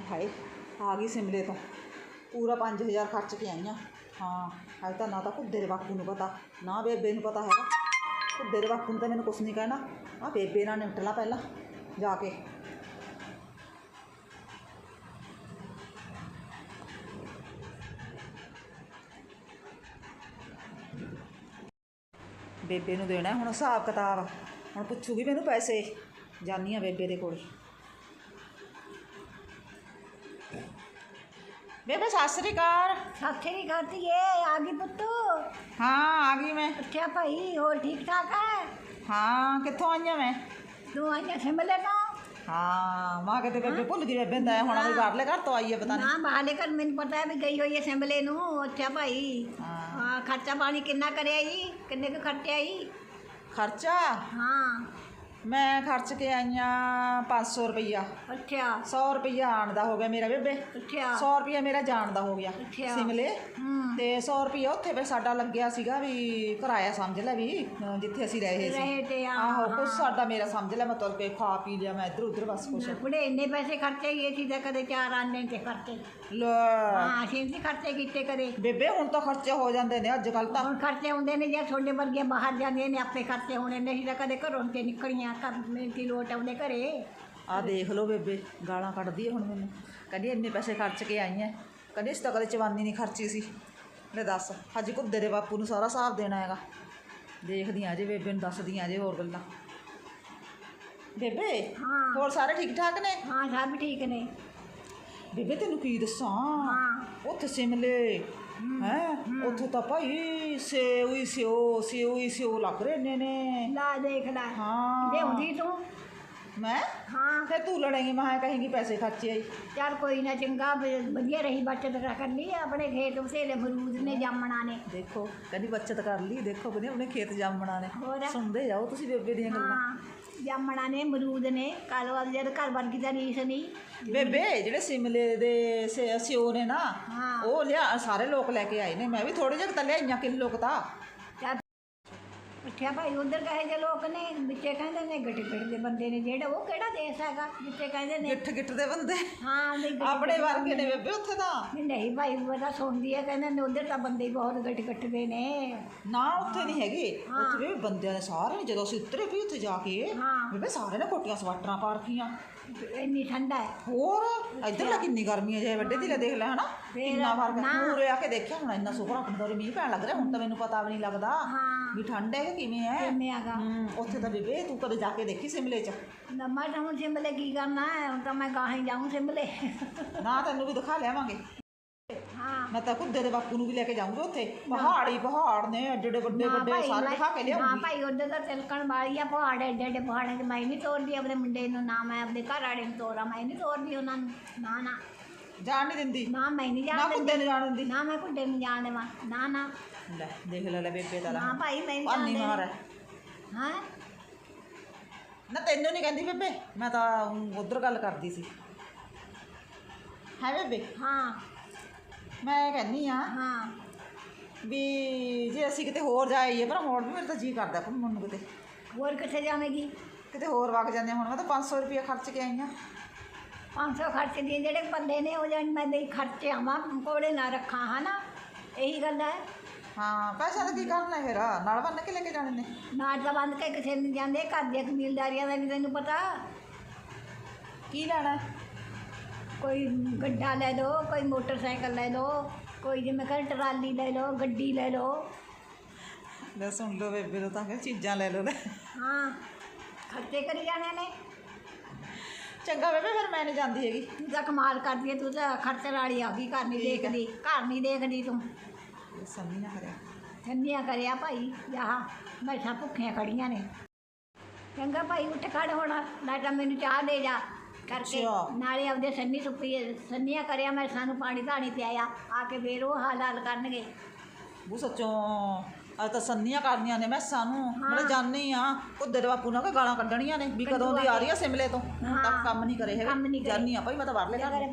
ਹਾਏ, ਆ ਗਈ ਸਿਮਲੇ ਤੋਂ। ਪੂਰਾ 5000 ਖਰਚ ਕੇ ਆਈਆਂ। ਹਾਂ, ਹਾਏ, ਤਾਂ ਨਾ ਤਾਂ ਕੁੱਦੇ ਦੇ ਬਾਪੂ ਨੂੰ ਪਤਾ, ਨਾ ਬੇਬੇ ਨੂੰ ਪਤਾ ਹੈਗਾ। ਕੁੱਦੇ ਦੇ ਬਾਪੂ ਨੂੰ ਤਾਂ ਮੈਨੂੰ ਕੁਛ ਨਹੀਂ ਕਹਿਣਾ। ਆ ਬੇਬੇ ਨਾਲ ਨਿਪਟ ਲਾ ਪਹਿਲਾਂ, ਜਾ ਕੇ। ਬੇਬੇ ਨੂੰ ਦੇਣਾ, ਹੁਣ ਹਿਸਾਬ ਕਿਤਾਬ। ਹੁਣ ਪੁੱਛੂਗੀ ਮੈਨੂੰ ਪੈਸੇ। ਜਾਨੀ ਆ ਬੇਬੇ ਦੇ ਕੋਲ। ਬੇਬੇ ਸਤਿ ਸ੍ਰੀ ਅਕਾਲ। ਸਾਥੇ ਨਹੀਂ ਕਰਦੀ ਏ ਆ ਗਈ ਪੁੱਤੂ। ਹਾਂ ਆ ਗਈ ਮੈਂ। ਅੱਛਾ ਭਾਈ ਹੋਰ ਠੀਕ ਠਾਕ ਹੈ ਹਾਂ ਕਿੱਥੋਂ ਆਈਆਂ ਮੈਂ? ਤੂੰ ਆਇਆ ਸਿਮਲੇ ਤੋਂ? ਹਾਂ ਮਾਂ ਕਿਤੇ ਬੇਬੇ ਭੁੱਲ ਗਈ ਬੇਬੇ ਦਾ ਹੁਣ ਵੀ ਬਾਹਰਲੇ ਘਰ ਤੋਂ ਆਈ ਹੈ ਪਤਾ ਨਹੀਂ ਨਾ ਬਾਹਲੇ ਕਰ ਮੈਨੂੰ ਪਤਾ ਹੈ ਵੀ ਗਈ ਹੋਈ ਹੈ ਸਿਮਲੇ ਨੂੰ ਅੱਛਾ ਭਾਈ। ਹਾਂ। ਖਰਚਾ ਪਾਣੀ ਕਿੰਨਾ ਕਰਿਆ ਜੀ? ਕਿੰਨੇ ਕੁ ਖਰਚਿਆ ਜੀ ਖਰਚਾ? ਹਾਂ। ਮੈਂ ਖਰਚ ਕੇ ਆਈਆਂ 500 ਰੁਪਈਆ। ਅੱਛਾ। 100 ਰੁਪਈਆ ਆਣ ਦਾ ਹੋ ਗਿਆ ਮੇਰਾ ਬੇਬੇ। ਅੱਛਾ। 100 ਰੁਪਈਆ ਮੇਰਾ ਜਾਣ ਦਾ ਹੋ ਗਿਆ ਅੱਛਾ। ਸਿਮਲੇ ਤੇ 100 ਰੁਪਈਆ ਉੱਥੇ ਵੀ ਸਾਡਾ ਲੱਗਿਆ ਸੀਗਾ ਵੀ ਕਿਰਾਇਆ ਸਮਝ ਲੈ ਵੀ ਜਿੱਥੇ ਅਸੀਂ ਰਹੇ ਸੀ। ਰਹੇ ਤੇ ਆ ਆਹੋ ਕੁਛ ਸਾਡਾ ਮੇਰਾ ਸਮਝ ਲੈ ਮਤਲਬ ਕਿ ਖਾ ਪੀ ਲਿਆ ਮੈਂ ਇੱਧਰ ਉੱਧਰ ਬਸ ਕੁਛ। ਕੁੜੇ ਇੰਨੇ ਪੈਸੇ ਖਰਚੇ ਗਏ ਸੀ ਤਾਂ ਕਦੇ ਚਾਰ ਆਨੇ ਤੇ ਖਰਚੇ। ਲੈ। ਹਾਂ ਅਸੀਂ ਨਹੀਂ ਖਰਚੇ ਕੀਤੇ ਕਦੇ। ਬੇਬੇ ਹੁਣ ਤਾਂ ਖਰਚੇ ਹੋ ਜਾਂਦੇ ਨੇ ਅੱਜ ਕੱਲ ਤਾਂ। ਹੁਣ ਖਰਚੇ ਹੁੰਦੇ ਨੇ ਜੇ ਤੁਹਾਡੇ ਵਰਗੇ ਬਾਹਰ ਜਾਂਦੇ ਨੇ ਆਪੇ ਖਰਚੇ ਹੋਣੇ ਨੇ ਅਸੀਂ ਤਾਂ ਕਦੇ ਘਰੋਂ ਤੇ ਨਿਕਲੀਆਂ। ਕਰ ਮਿਲਤੀ ਲੋਟ ਆਉਂਦੇ ਘਰੇ। ਆ ਦੇਖ ਲਓ ਬੇਬੇ ਗਾਲਾਂ ਕੱਢਦੀ ਹੈ ਹੁਣ ਮੈਨੂੰ। ਕਹਿੰਦੀ ਇੰਨੇ ਪੈਸੇ ਖਰਚ ਕੇ ਆਈ ਐ। ਕਹਿੰਦੀ ਇਸ ਤਾਂ ਕਦੇ ਚਵਾਨੀ ਨਹੀਂ ਖਰਚੀ ਸੀ। ਲੈ ਦੱਸ ਅੱਜ ਕੁੱਦੇ ਦੇ ਬਾਪੂ ਨੂੰ ਸਾਰਾ ਹਿਸਾਬ ਦੇਣਾ ਹੈਗਾ। ਦੇਖਦੀ ਆ ਜੇ ਬੇਬੇ ਨੂੰ ਦੱਸਦੀ ਆ ਜੇ ਹੋਰ ਗੱਲਾਂ। ਬੇਬੇ ਹਾਂ। ਹੋਰ ਸਾਰੇ ਠੀਕ ਠਾਕ ਨੇ? ਹਾਂ ਸਭ ਠੀਕ ਨੇ। ਬੇਬੇ ਤੈਨੂੰ ਕੀ ਦੱਸਾਂ? ਉੱਥੇ ਸਿਮਲੇ ਹੈ? ਉੱਥੇ ਤਾਂ ਭਾਈ ਸੇਉ ਹੀ ਸਿਓ ਸਿਓ ਹੀ ਸਿਓ ਲੱਗ ਰਹੇ ਨੇ ਨੇ ਲਾ ਦੇਖ ਲੈ ਹਾਂ। ਲਿਆਉਂਦੀ ਤੂੰ। ਮੈਂ? ਹਾਂ। ਫਿਰ ਤੂੰ ਲੜੇਂਗੀ ਮੈਂ ਕਹੇਂਗੀ ਪੈਸੇ ਖਰਚੇ ਆਈ। ਚੱਲ ਕੋਈ ਨਾ ਚੰਗਾ ਵਧੀਆ ਰਹੀ ਬੱਚਤ ਕਰ ਲਈ ਆਪਣੇ ਖੇਤ ਬਸੇਲੇ ਮਰੂਦ ਨੇ ਜਾਮਣਾ ਨੇ। ਦੇਖੋ ਕਹਿੰਦੀ ਬੱਚਤ ਕਰ ਲਈ ਦੇਖੋ ਕਹਿੰਦੀ ਆਪਣੇ ਖੇਤ ਜਾਮਣਾ ਨੇ। ਸੁਣਦੇ ਜਾਓ ਤੁਸੀਂ ਬੇਬੇ ਦੀਆਂ ਗੱਲਾਂ। ਜਾਮਣਾ ਨੇ ਮਰੂਦ ਨੇ ਕੱਲ ਵਾਲ ਜਦ ਘਰ ਵਰਗੀ ਦਾ ਰੀਸ ਨਹੀਂ ਬੇਬੇ ਜਿਹੜੇ ਸਿਮਲੇ ਦੇ ਸੇ- ਸਿਓ ਨੇ ਨਾ ਹਾਂ। ਉਹ ਲਿਆ ਸਾਰੇ ਲੋਕ ਲੈ ਕੇ ਆਏ ਨੇ। ਮੈਂ ਵੀ ਥੋੜੇ ਜਿਹੇ ਤਾਂ ਲਿਆਈਆਂ ਕਿਲੋ ਕੁ ਤਾਂ। ਚੱਲ। ਉੱਠਿਆ ਭਾਈ ਉਧਰ ਕਹੇ ਜੇ ਲੋਕ ਨੇ ਵਿੱਚੇ ਕਹਿੰਦੇ ਨੇ ਗੱਟੇ ਗੱਟ ਦੇ ਬੰਦੇ ਨੇ ਜਿਹੜੇ ਉਹ ਕਿਹੜਾ ਦੇਸ਼ ਹੈਗਾ? ਜਿੱਥੇ ਕਹਿੰਦੇ ਨੇ ਗਿੱਠ ਗਿੱਠ ਦੇ ਬੰਦੇ? ਹਾਂ ਵੀ ਗੱਟ- ਆਪਣੇ ਵਰਗੇ ਨੇ ਬੇਬੇ ਉੱਥੇ ਤਾਂ? ਨਹੀਂ, ਨਹੀਂ ਭਾਈ ਬਤਾ ਸੁਣਦੀ ਹੈ ਕਹਿੰਦੇ ਨੇ ਉਧਰ ਤਾਂ ਬੰਦੇ ਹੀ ਬਹੁਤ ਗੱਟ ਗੱਟਦੇ ਨੇ। ਨਾ ਉੱਥੇ ਨਹੀਂ ਹੈਗੇ। ਉੱਥੇ ਵੀ ਬੰਦਿਆਂ ਨੇ ਸਾਰੇ ਨੇ ਜਦੋਂ ਅਸੀਂ ਉਤਰੇ ਵੀ ਉੱਥੇ ਜਾ ਕੇ ਹਾਂ। ਬੇਬੇ ਸਾਰੇ ਨੇ ਕੋਟੀਆਂ ਸਵਾਟਰਾਂ ਪਾ ਰੱਖੀਆਂ ਇੰਨੀ ਠੰਡਾ ਹੈ। ਹੋਰ? ਇੱਧਰ ਲਾ ਕਿੰਨੀ ਗਰਮੀ ਹੈ ਜੇ ਵੱਡੇ ਦੀ ਲੈ ਦੇਖ ਲੈ ਹਨਾ? ਫੇਰ ਕਿੰਨਾ ਫ਼ਰਕ ਹੈ। ਨਾ। ਪੂਰੇ ਆ ਕੇ ਦੇਖਿਆ ਹੁਣ ਇੰਨਾ ਸੁਪਰ ਦੋਰੇ ਮੀਂਹ ਪੈਣ ਲੱਗ ਰਿਹਾ ਹੁਣ ਤਾਂ ਮੈਨੂੰ ਪਤਾ ਵੀ ਨਹੀਂ ਲੱਗਦਾ ਹਾਂ। ਵੀ ਠੰਡ ਹੈ ਕਿ ਕਿਵੇਂ ਹੈ। ਕਿਵੇਂ ਹੈਗਾ? ਉੱਥੇ ਤਾਂ ਬੇਬੇ ਤੂੰ ਕਦੇ ਜਾ ਕੇ ਦੇਖੀ ਸਿਮਲੇ ਚ? ਨਮਾ ਤਾਂ ਹੁਣ ਸਿਮਲੇ ਕੀ ਕਰਨਾ ਹੈ? ਹੁਣ ਤਾਂ ਮੈਂ ਗਾਹਾਂ ਜਾਊਂ ਸਿਮਲੇ। ਨਾ ਤੈਨੂੰ ਵੀ ਦਿਖਾ ਲਿਆਵਾਂਗੇ। ਹਾਂ। ਮੈਂ ਤਾਂ ਖੁੱਦੇ ਦੇ ਬਾਪੂ ਨੂੰ ਵੀ ਲੈ ਕੇ ਜਾਊਂਗੀ ਉੱਥੇ। ਪਹਾੜ ਹੀ ਪਹਾੜ ਨੇ ਐਡੇ ਐਡੇ ਵੱਡੇ ਨਾ ਵੱਡੇ ਭਾਈ, ਸਾਰੇ ਮੈਂ- ਦਿਖਾ ਕੇ ਹਾਂ ਲਿਆਉਂਗੀ ਭਾਈ ਉਧਰ ਤਾਂ ਤਿਲਕਣ ਵਾਲੀ ਆ ਪਹਾੜ ਐਡੇ ਐਡੇ ਪਹਾੜਾਂ 'ਚ ਮੈਂ ਨਹੀਂ ਤੋਰਦੀ ਆਪਣੇ ਮੁੰਡੇ ਨੂੰ ਨਾ ਮੈਂ ਆਪਣੇ ਘਰ ਵਾਲੇ ਨੂੰ ਤੋਰਾਂ ਮੈਂ ਨਹੀਂ ਤੋਰਦੀ ਉਹਨਾਂ ਨੂੰ। ਨਾ ਨਾ। ਜਾਣ ਨਹੀਂ ਦਿੰਦੀ। ਨਾ ਮੈਂ ਨਹੀਂ ਨਾ ਜਾਣ ਖੁੱਦੇ ਨੂੰ ਜਾਣ ਦਿੰਦੀ। ਨਾ ਮੈਂ ਕੁੱਡੇ ਨੂੰ ਜਾਣ ਦੇਵਾਂ। ਨਾ ਨਾ। ਲੈ ਦੇਖ ਲੈ ਲੈ ਬੇਬੇ ਦਾ ਨਾ ਭਾਈ ਮੈਂ ਨਹੀਂ ਜਾਣ ਮਾਰ ਹੈ ਹਾਂ? ਨਾ ਤੈਨੂੰ ਨਹੀਂ ਕਹਿੰਦੀ ਬੇਬੇ ਮੈਂ ਤਾਂ ਉਧਰ ਗੱਲ ਕਰਦੀ ਸੀ। ਹੈ ਬੇਬੇ? ਹਾਂ। ਮੈਂ ਕਹਿੰਨੀ ਆ ਹਾਂ। ਵੀ ਜੇ ਅਸੀਂ ਕਿਤੇ ਹੋਰ ਜਾਈਏ ਪਰ ਹੁਣ ਵੀ ਮੇਰਾ ਤਾਂ ਜੀ ਕਰਦਾ ਘੁੰਮਣ ਨੂੰ ਕਿਤੇ। ਹੋਰ ਕਿੱਥੇ ਜਾਵੇਂਗੀ? ਕਿਤੇ ਹੋਰ ਵਗ ਜਾਂਦੇ ਹਾਂ। ਹੁਣ ਮੈਂ ਤਾਂ 500 ਰੁਪਏ ਖਰਚ ਕੇ ਆਈ ਹਾਂ 500 ਖਰਚ ਦੀ ਜਿਹੜੇ ਬੰਦੇ ਨੇ ਉਹ ਜਾਨ ਮੈਂ ਦੇ ਖਰਚੇ ਆਵਾਂ ਕੋਲੇ ਨਾ ਰੱਖਾਂ ਹਨਾ? ਇਹੀ ਗੱਲ ਹੈ। ਹਾਂ ਪੈਸਾ ਦਾ ਕੀ ਕਰਨਾ ਫਿਰ? ਨਾਲ ਬੰਨ ਕੇ ਲੈ ਕੇ ਜਾਣੇ ਨੇ। ਨਾਟ ਦਾ ਬੰਦ ਕੇ ਕਿਸੇ ਨੂੰ ਜਾਂਦੇ ਘਰ ਦੀਆਂ ਕਬੀਲਦਾਰੀਆਂ ਦਾ ਨਹੀਂ ਤੈਨੂੰ ਪਤਾ। ਕੀ ਲੈਣਾ? ਕੋਈ ਗੱਡਾ ਲੈ ਲਓ ਕੋਈ ਮੋਟਰਸਾਈਕਲ ਲੈ ਲਓ ਕੋਈ ਜਿਵੇਂ ਕਰ ਟਰਾਲੀ ਲੈ ਲਓ ਗੱਡੀ ਲੈ ਲਓ। ਲੈ ਸੁਣ ਲਓ ਬੇਬੇ ਤੋਂ ਤਾਂ ਕਿ ਚੀਜ਼ਾਂ ਲੈ ਲਓ ਲੈ। ਹਾਂ ਖਰਚੇ ਕਰੀ ਜਾਣੇ ਨੇ। ਚੰਗਾ ਬੇਬੇ ਫਿਰ ਮੈਂ ਨਹੀਂ ਜਾਂਦੀ ਹੈਗੀ। ਤੂੰ ਤਾਂ ਕਮਾਲ ਕਰਦੀ ਹੈ ਤੂੰ ਤਾਂ ਖਰਚੇ ਵਾਲੀ ਆ ਗਈ ਘਰ ਨਹੀਂ ਠੀਕ ਹੈ। ਦੇਖਦੀ ਘਰ ਨਹੀਂ ਦੇਖਦੀ ਤੂੰ। ਸੰਨੀ ਨਾ ਕਰਿਆ। ਠੰਡੀਆਂ ਕਰਿਆ ਭਾਈ ਯਾਹ ਬੈਠਾ ਭੁੱਖੀਆਂ ਖੜੀਆਂ ਨੇ। ਚੰਗਾ ਭਾਈ ਉੱਠ ਖੜ ਹੋਣਾ ਨਾ ਤਾਂ ਮੈਨੂੰ ਚਾਹ ਦੇ ਜਾ। ਕਰਕੇ ਅੱਛਾ। ਨਾਲੇ ਆਪਦੇ ਸੰਨੀ ਸੁੱਪੀ ਸੰਨੀਆਂ ਕਰਿਆ ਮੈਂ ਸਾਨੂੰ ਪਾਣੀ ਧਾਣੀ ਪਿਆਇਆ ਆ ਕੇ ਫੇਰ ਉਹ ਹਾਲ ਹਾਲ ਕਰਨਗੇ। ਉਹ ਸੱਚੋਂ ਅੱਜ ਤਾਂ ਸੰਨੀਆਂ ਕਰਨੀਆਂ ਨੇ ਮੈਂ ਸਾਨੂੰ ਮੈਂ ਜਾਣੀ ਆ ਕੁੱਦੇ ਦੇ ਬਾਪੂ ਨਾਲ ਗਾਲਾਂ ਕੱਢਣੀਆਂ ਨੇ ਵੀ ਕਦੋਂ ਦੀ ਆ ਰਹੀ ਆ ਸਿਮਲੇ ਤੋਂ। ਹੁਣ ਤੱਕ ਕੰਮ ਨਹੀਂ ਕਰੇ ਹੈਗੇ। ਜਾਨੀ ਆ ਭਾਈ ਮੈਂ ਤਾਂ ਬਾਹਰਲੇ ਘਰ।